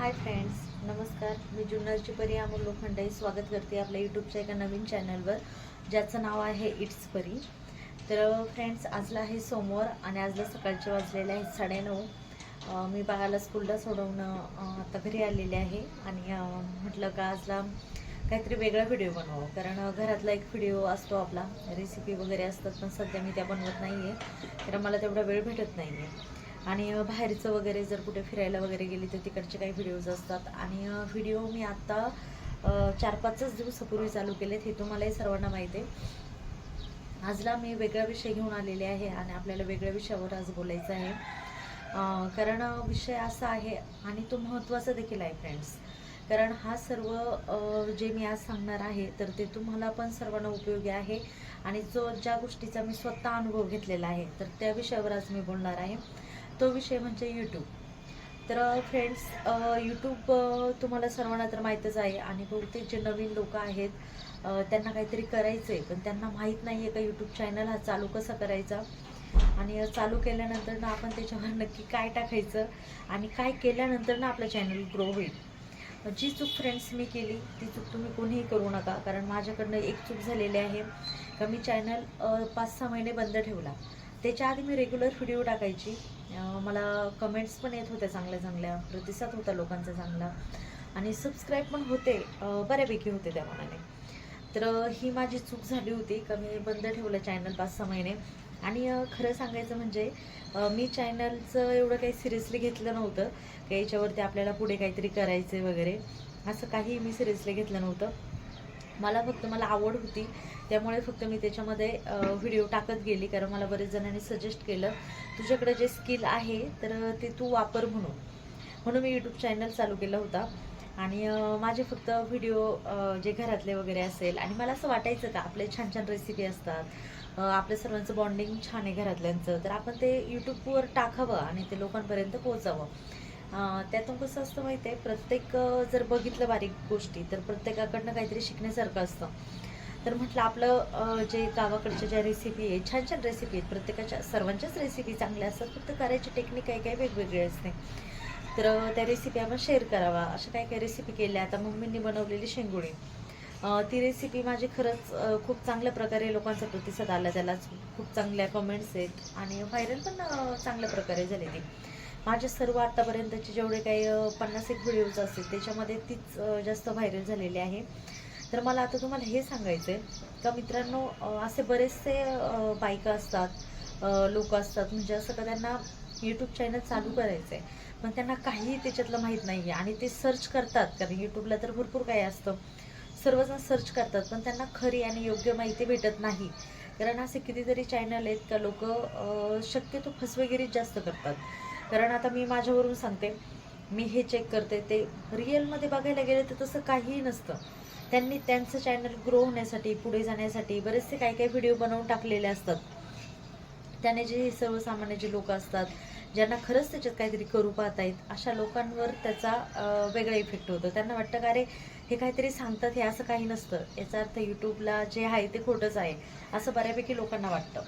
Hi friends नमस्कार. मी जुन्नरची परी अमोल लोखंडाई स्वागत करते आपल्या यूट्यूबच्या एका नवीन चॅनलवर ज्याचं नाव आहे इट्स परी तर फ्रेंड्स आजला आहे सोमवार आणि आजला सकाळचे वाजलेले आहे साडेनऊ. मी बाळाला स्कूलला सोडवणं आता घरी आलेले आहे आणि म्हटलं का आजला काहीतरी वेगळा व्हिडिओ बनवावं. कारण घरातला एक व्हिडिओ असतो आपला रेसिपी वगैरे असतात पण सध्या मी त्या बनवत नाही आहे कारण मला तेवढा वेळ भेटत नाही आहे आणि बाहेरचं वगैरे जर कुठे फिरायला वगैरे गेली तर तिकडचे काही व्हिडिओज असतात. आणि व्हिडिओ मी आत्ता चार पाचच दिवसापूर्वी चालू केलेत हे तुम्हालाही सर्वांना माहीत आहे. आजला मी वेगळा विषय घेऊन आलेले आहे आणि आपल्याला वेगळ्या विषयावर आज बोलायचं आहे. कारण विषय असा आहे आणि तो महत्त्वाचा देखील आहे फ्रेंड्स कारण हा सर्व जे मी आज सांगणार आहे तर ते तुम्हाला पण सर्वांना उपयोगी आहे. आणि जो ज्या गोष्टीचा मी स्वतः अनुभव घेतलेला आहे तर त्या विषयावर आज मी बोलणार आहे. तो विषय म्हणजे यूट्यूब तर फ्रेंड्स यूट्यूब तुम्हाला सर्वांना तर माहीतच आहे आणि बहुतेक जे नवीन लोक आहेत त्यांना काहीतरी करायचं आहे पण त्यांना माहीत नाही आहे का यूट्यूब चॅनल हा चालू कसा करायचा? आणि चालू केल्यानंतर ना आपण त्याच्यावर नक्की काय टाकायचं आणि काय केल्यानंतर ना आपलं चॅनल ग्रो होईल. जी चूक फ्रेंड्स मी केली ती चूक तुम्ही कोणीही करू नका कारण माझ्याकडनं एक चूक झालेली आहे का मी चॅनल पाच सहा महिने बंद ठेवला. त्याच्या आधी मी रेग्युलर व्हिडिओ टाकायची. मला कमेंट्स पण येत होत्या चांगल्या चांगल्या प्रतिसाद होता लोकांचा चांगला. आणि सबस्क्राईब पण होते बऱ्यापैकी होते त्या मनाने. तर ही माझी चूक झाली होती का मी बंद ठेवलं चॅनल पाच सहा महिने. आणि खरं सांगायचं म्हणजे मी चॅनलचं एवढं काही सिरियसली घेतलं नव्हतं की याच्यावरती आपल्याला पुढे काहीतरी करायचं वगैरे असं काही मी सिरियसली घेतलं नव्हतं. मला फक्त मला आवड होती. त्यामुळे फक्त मी त्याच्यामध्ये व्हिडिओ टाकत गेली. कारण मला बरेच जणांनी सजेस्ट केलं तुझ्याकडे जे स्किल आहे तर ते तू वापर म्हणून. म्हणून मी यूट्यूब चॅनल चालू केला होता. आणि माझे फक्त व्हिडिओ जे घरातले वगैरे असेल आणि मला असं वाटायचं का आपले छान छान रेसिपी असतात. आपल्या सर्वांचं बॉन्डिंग छान आहे घरातल्यांचं. तर आपण ते यूट्यूबवर टाकावं आणि ते लोकांपर्यंत पोहोचावं. त्यातून कसं असतं माहिती आहे प्रत्येक जर बघितलं बारीक गोष्टी तर प्रत्येकाकडनं काहीतरी शिकण्यासारखं असतं. तर म्हटलं आपलं जे गावाकडच्या ज्या रेसिपी आहे छान छान रेसिपी आहेत प्रत्येकाच्या सर्वांच्याच रेसिपी चांगल्या असतात फक्त करायची टेक्निक काही काही वेगवेगळी असते. तर त्या रेसिपी आपण शेअर करावा अशा काही काही रेसिपी केल्या. आता मम्मींनी बनवलेली शेंगुळी. ती रेसिपी माझी खरंच खूप चांगल्या प्रकारे लोकांचा प्रतिसाद आला. त्याला खूप चांगल्या कमेंट्स आहेत आणि व्हायरल पण चांगल्या प्रकारे झाली ती. माझे सर्व आतापर्यंतचे जेवढे काही पन्नास एक व्हिडिओज असतील त्याच्यामध्ये तीच जास्त व्हायरल झालेली आहे. तर मला आता तुम्हाला हे सांगायचं आहे का मित्रांनो असे बरेचसे बायका असतात लोक असतात म्हणजे असं का त्यांना यूट्यूब चॅनल चालू करायचं आहे पण त्यांना काहीही त्याच्यातलं माहीत नाही आहे आणि ते सर्च करतात कारण यूट्यूबला तर भरपूर काही असतं. सर्वजण सर्च करतात पण त्यांना खरी आणि योग्य माहिती भेटत नाही. कारण असे कितीतरी चॅनल आहेत का लोक शक्यतो फसवेगिरीच जास्त करतात. कारण आता मी माझ्यावरून सांगते मी हे चेक करते ते रिअलमध्ये बघायला गेले तर तसं काहीही नसतं. त्यांनी त्यांचं चॅनल ग्रो होण्यासाठी पुढे जाण्यासाठी बरेचसे काही काही व्हिडिओ बनवून टाकलेले असतात. त्याने जे सर्वसामान्य जे लोक असतात ज्यांना खरंच त्याच्यात काहीतरी करू पाहतायत अशा लोकांवर त्याचा वेगळा इफेक्ट होतो. त्यांना वाटतं का अरे हे काहीतरी सांगतात हे असं काही नसतं. याचा अर्थ यूट्यूबला जे आहे ते खोटंच आहे असं बऱ्यापैकी लोकांना वाटतं.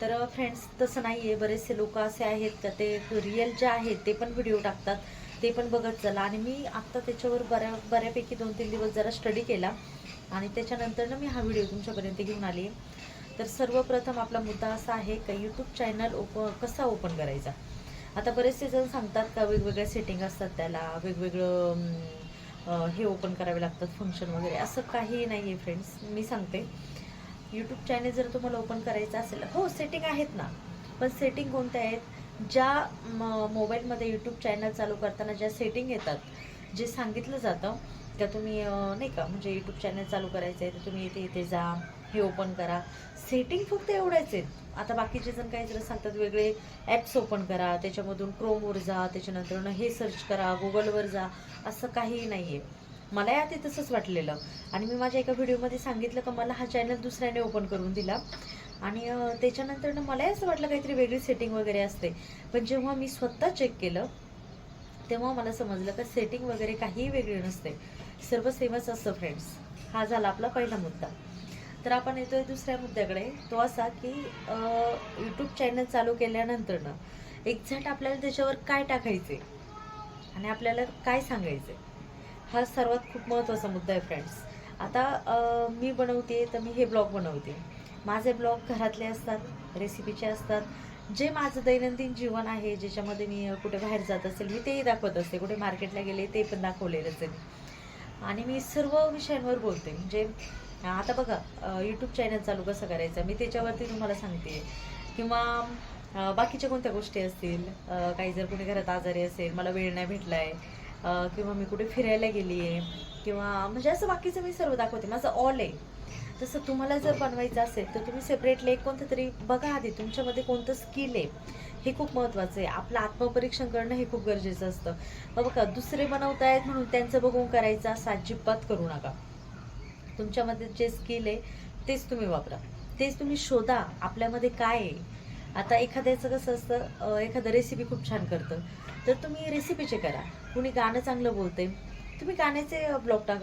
तर फ्रेंड्स तसं नाही आहे बरेचसे लोक असे आहेत का ते रिअल जे आहेत ते पण व्हिडिओ टाकतात. ते पण बघत चला. आणि मी आत्ता त्याच्यावर बऱ्या बऱ्यापैकी दोन तीन दिवस जरा स्टडी केला. आणि त्याच्यानंतर ना मी हा व्हिडिओ तुमच्यापर्यंत घेऊन आली. तर सर्वप्रथम आपला मुद्दा असा आहे का यूट्यूब चॅनल ओप कसा ओपन करायचा? आता बरेचसे जण सांगतात का वेगवेगळ्या सेटिंग असतात त्याला. वेगवेगळं हे ओपन करावे लागतात फंक्शन वगैरे. असं काही नाही आहे फ्रेंड्स मी सांगते. यूट्यूब चॅनल जर तुम्हाला ओपन करायचं असेल हो सेटिंग आहेत ना. पण सेटिंग कोणत्या आहेत? ज्या म- मोबाईलमध्ये यूट्यूब चॅनल चालू करताना ज्या सेटिंग येतात जे सांगितलं जातं त्या तुम्ही नाही का म्हणजे यूट्यूब चॅनल चालू करायचं आहे तर तुम्ही इथे इथे जा हे ओपन करा. सेटिंग फक्त एवढ्याच आहेत. आता बाकीचे जण काही जर सांगतात वेगळे ॲप्स ओपन करा त्याच्यामधून क्रोमवर जा त्याच्यानंतर हे सर्च करा गुगलवर जा असं काहीही नाही आहे मला आधी तसंच वाटलेलं. आणि मी माझ्या एका व्हिडिओमध्ये सांगितलं का मला हा चॅनल दुसऱ्याने ओपन करून दिला. आणि त्याच्यानंतर ना मलाही असं वाटलं काहीतरी वेगळी सेटिंग वगैरे असते. पण जेव्हा मी स्वतः चेक केलं तेव्हा मला समजलं का सेटिंग वगैरे काहीही वेगळी नसते. सर्व सेमच असतं फ्रेंड्स हा झाला आपला पहिला मुद्दा. तर आपण येतोय दुसऱ्या मुद्द्याकडे. तो असा की यूट्यूब चॅनल चालू केल्यानंतर ना एक्झॅक्ट आपल्याला त्याच्यावर काय टाकायचे आणि आपल्याला काय सांगायचं आहे हा सर्वात खूप महत्त्वाचा मुद्दा आहे फ्रेंड्स आता मी बनवते तर मी हे ब्लॉग बनवते. माझे ब्लॉग घरातले असतात रेसिपीचे असतात. जे माझं दैनंदिन जीवन आहे ज्याच्यामध्ये मी कुठे बाहेर जात असेल मी तेही दाखवत असते. कुठे मार्केटला गेले ते पण दाखवलेलं असेल. आणि मी सर्व विषयांवर बोलते. म्हणजे आता बघा यूट्यूब चॅनल चालू कसं करायचं? मी त्याच्यावरती तुम्हाला सांगते. किंवा बाकीच्या कोणत्या गोष्टी असतील? काही जर कोणी घरात आजारी असेल मला वेळ नाही भेटला आहे किंवा मी कुठे फिरायला गेली आहे किंवा म्हणजे असं बाकीचं मी सर्व दाखवते. माझं ऑल आहे. तसं तुम्हाला जर बनवायचं असेल तर तुम्ही सेपरेटली एक कोणतं तरी बघा आधी तुमच्यामध्ये कोणतं स्किल आहे. हे खूप महत्त्वाचं आहे. आपलं आत्मपरीक्षण करणं हे खूप गरजेचं असतं. मग बघा दुसरे बनवतायत म्हणून त्यांचं बघून करायचं असं अजिबात करू नका. तुमच्यामध्ये जे स्किल आहे तेच तुम्ही वापरा. तेच तुम्ही शोधा आपल्यामध्ये काय आहे. आता एखाद्याचं कसं असतं एखादं रेसिपी खूप छान करतं. तर तुम्ही रेसिपीचे करा. कुणी गाणं चांगलं बोलते तुम्ही गाण्याचे ब्लॉग टाक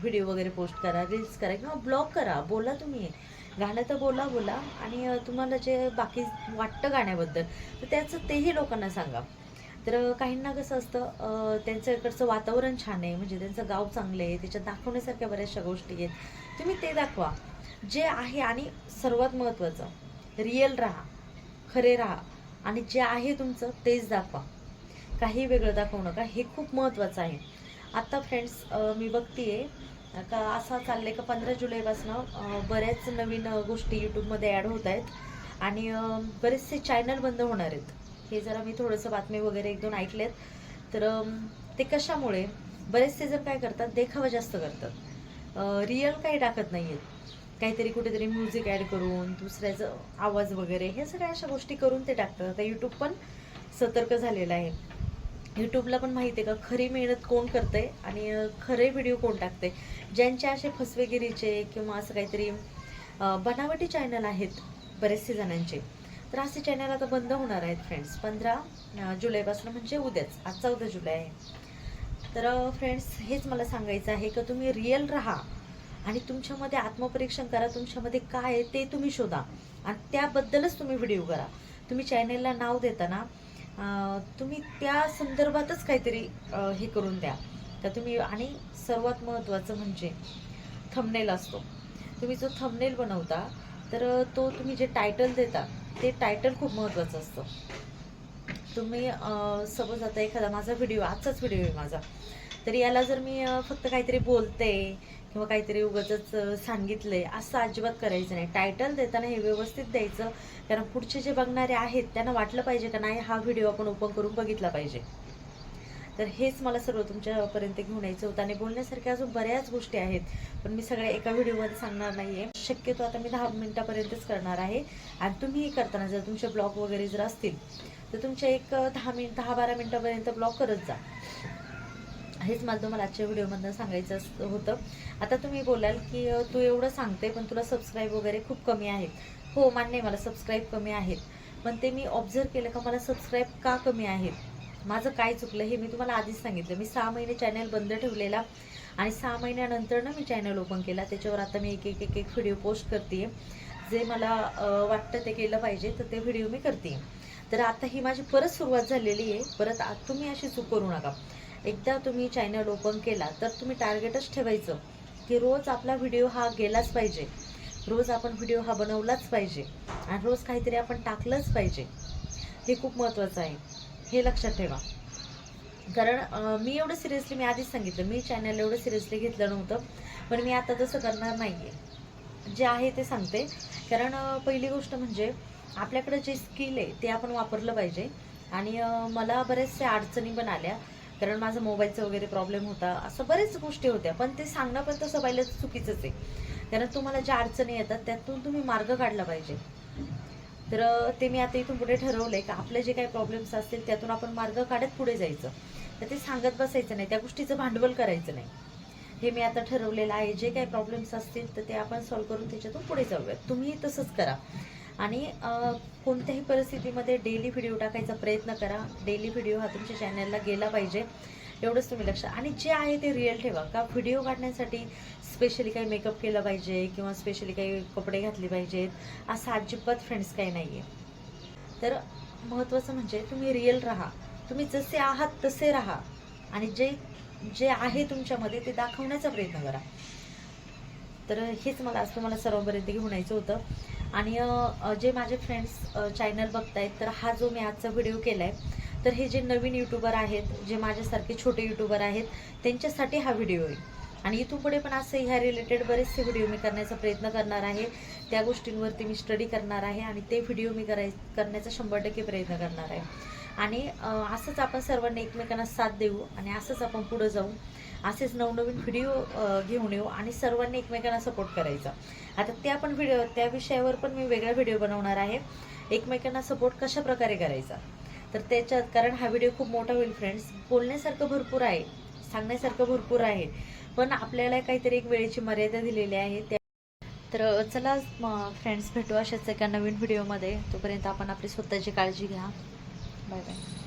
व्हिडिओ वगैरे पोस्ट करा रील्स करा किंवा ब्लॉग करा. बोला तुम्ही. गाणं तर बोला बोला. आणि तुम्हाला जे बाकी वाटतं गाण्याबद्दल तर त्याचं तेही लोकांना सांगा. तर काहींना कसं असतं त्यांचं इकडचं वातावरण छान आहे. म्हणजे त्यांचं गाव चांगलं आहे. त्याच्यात दाखवण्यासारख्या बऱ्याचशा गोष्टी आहेत. तुम्ही ते दाखवा. जे आहे आणि सर्वात महत्त्वाचं रिअल राहा खरे राहा. आणि जे आहे तुमचं तेच दाखवा. काही वेगळं दाखवू नका. हे खूप महत्त्वाचं आहे. आत्ता फ्रेंड्स मी बघतीये का असा चाललंय का पंधरा जुलैपासनं बऱ्याच नवीन गोष्टी यूट्यूबमध्ये ॲड होत आहेत. आणि बरेचसे चॅनल बंद होणार आहेत. हे जरा मी थोडंसं बातमी वगैरे एक दोन ऐकलेत. तर ते कशामुळे? बरेचसे जर काय करतात देखावा जास्त करतात. रिअल काही टाकत नाही आहेत काहीतरी कुठेतरी म्युझिक ॲड करून दुसऱ्याचं आवाज वगैरे हे सगळ्या अशा गोष्टी करून ते टाकतात. आता यूट्यूब पण सतर्क झालेलं आहे. यूट्यूबला पण माहिती आहे का? खरी मेहनत कोण करते आणि खरे व्हिडिओ कोण टाकते ज्यांचे असे फसवेगिरीचे किंवा असं काहीतरी बनावटी चॅनल आहेत बरेचसे जणांचे. तर असे चॅनल आता बंद होणार आहेत फ्रेंड्स पंधरा जुलैपासून म्हणजे उद्याच. आज चौदा जुलै आहे. तर फ्रेंड्स हेच मला सांगायचं आहे का तुम्ही रिअल राहा आणि तुमच्यामध्ये आत्मपरीक्षण करा. तुमच्यामध्ये काय आहे ते तुम्ही शोधा. आणि त्याबद्दलच तुम्ही व्हिडिओ करा. तुम्ही चॅनेलला नाव देताना तुम्ही त्या संदर्भातच काहीतरी हे करून द्या. तर तुम्ही आणि सर्वात महत्त्वाचं म्हणजे थंबनेल असतो. तुम्ही जो थंबनेल बनवता तर तो तुम्ही जे टायटल देता ते टायटल खूप महत्त्वाचं असतं. तुम्ही सपोज आता एखादा माझा व्हिडिओ आजचाच व्हिडिओ आहे माझा. तर याला जर मी फक्त काहीतरी बोलते किंवा काहीतरी उगाच सांगितलंय असं अजिबात करायचं नाही. टायटल देताना हे व्यवस्थित द्यायचं. कारण पुढचे जे बघणारे आहेत त्यांना वाटलं पाहिजे का नाही हा व्हिडिओ आपण ओपन करून बघितला पाहिजे. तर हेच मला सर्व तुमच्यापर्यंत घेऊन यायचं होतं. आणि बोलण्यासारख्या अजून बऱ्याच गोष्टी आहेत पण मी सगळ्या एका व्हिडिओमध्ये सांगणार नाही आहे शक्यतो आता मी दहा मिनिटापर्यंतच करणार आहे. आणि तुम्ही करताना जर तुमचे ब्लॉग वगैरे जर असतील तर तुमच्या एक दहा मिनिट दहा बारा मिनिटापर्यंत ब्लॉग करत जा. हेच मला तुम्हाला आजच्या व्हिडिओमधनं सांगायचं असं होतं. आता तुम्ही बोलाल की तू एवढं सांगते पण तुला सबस्क्राईब वगैरे खूप कमी आहेत. हो मान्य आहे मला सबस्क्राईब कमी आहेत. पण ते मी ऑब्झर्व केलं का मला सबस्क्राईब का कमी आहेत? माझं काय चुकलं हे मी तुम्हाला आधीच सांगितलं. मी सहा महिने चॅनल बंद ठेवलेला आणि सहा महिन्यानंतर ना मी चॅनल ओपन केला. त्याच्यावर आता मी एक एक एक एक व्हिडिओ पोस्ट करते जे मला वाटतं ते केलं पाहिजे तर ते व्हिडिओ मी करते तर आता ही माझी परत सुरुवात झालेली आहे. परत तुम्ही अशी चूक करू नका. एकदा तुम्ही चॅनल ओपन केला तर तुम्ही टार्गेटच ठेवायचं की रोज आपला व्हिडिओ हा गेलाच पाहिजे. रोज आपण व्हिडिओ हा बनवलाच पाहिजे. आणि रोज काहीतरी आपण टाकलंच पाहिजे. हे खूप महत्त्वाचं आहे. हे लक्षात ठेवा. कारण मी एवढं सिरियसली मी आधीच सांगितलं मी चॅनल एवढं सिरियसली घेतलं नव्हतं. पण मी आता तसं करणार नाही आहे जे आहे ते सांगते. कारण पहिली गोष्ट म्हणजे आपल्याकडे जे स्किल आहे ते आपण वापरलं पाहिजे. आणि मला बरेचशा अडचणी पण आल्या. कारण माझा मोबाईलचा वगैरे प्रॉब्लेम होता. असं बरेच गोष्टी होत्या पण ते सांगणं पण तसं पाहिलं चुकीचंच आहे. कारण तुम्हाला ज्या अडचणी येतात त्यातून तुम्ही मार्ग काढला पाहिजे. तर ते मी आता इथून पुढे ठरवलं आहे का आपले जे काही प्रॉब्लेम्स असतील त्यातून आपण मार्ग काढत पुढे जायचं. तर ते सांगत बसायचं नाही त्या गोष्टीचं भांडवल करायचं नाही. हे मी आता ठरवलेलं आहे. जे काही प्रॉब्लेम्स असतील तर ते आपण सॉल्व्ह करून त्याच्यातून पुढे जाऊयात. तुम्ही तसंच करा. आणि कोणत्याही परिस्थितीमध्ये डेली व्हिडिओ टाकायचा प्रयत्न करा. डेली व्हिडिओ हा तुमच्या चॅनलला गेला पाहिजे. एवढंच तुम्ही लक्ष आणि जे आहे ते रिअल ठेवा. का व्हिडिओ काढण्यासाठी स्पेशली काही मेकअप केलं पाहिजे किंवा स्पेशली काही कपडे घातले पाहिजेत असं अजिबात फ्रेंड्स काही नाही आहे तर महत्त्वाचं म्हणजे तुम्ही रिअल राहा. तुम्ही जसे आहात तसे राहा. आणि जे जे आहे तुमच्यामध्ये ते दाखवण्याचा प्रयत्न करा. तर हेच मला आज तुम्हाला सर्वपर्यंत घेऊन यायचं होतं. आणि जे माझे फ्रेंड्स चॅनल बघतायत तर हा जो मी आजचा व्हिडिओ केला आहे तर हे जे नवीन यूट्यूबर आहेत जे माझ्यासारखे छोटे यूट्यूबर आहेत त्यांच्यासाठी हा व्हिडिओ आहे. आणि इथून पुढे पण असे ह्या रिलेटेड बरेचसे व्हिडिओ मी करण्याचा प्रयत्न करणार आहे. त्या गोष्टींवरती मी स्टडी करणार आहे आणि ते व्हिडिओ मी कराय करण्याचा शंभर टक्के प्रयत्न करणार आहे. आणि असंच आपण सर्वांनी एकमेकांना साथ देऊ आणि असंच आपण पुढं जाऊ. असेच नवनवीन व्हिडिओ घेऊन येऊ आणि सर्वांनी एकमेकांना सपोर्ट करायचा. आता त्या पण व्हिडिओ त्या विषयावर पण मी वेगळा व्हिडिओ बनवणार आहे. एकमेकांना सपोर्ट कशा प्रकारे करायचा? तर त्याच्यात कारण हा व्हिडिओ खूप मोठा होईल फ्रेंड्स बोलण्यासारखं भरपूर आहे सांगण्यासारखं भरपूर आहे. पण आपल्याला काहीतरी एक वेळेची मर्यादा दिलेली आहे. त्या तर चला फ्रेंड्स भेटू अशाच एका नवीन व्हिडिओमध्ये तोपर्यंत आपण आपली स्वतःची काळजी घ्या. Bye bye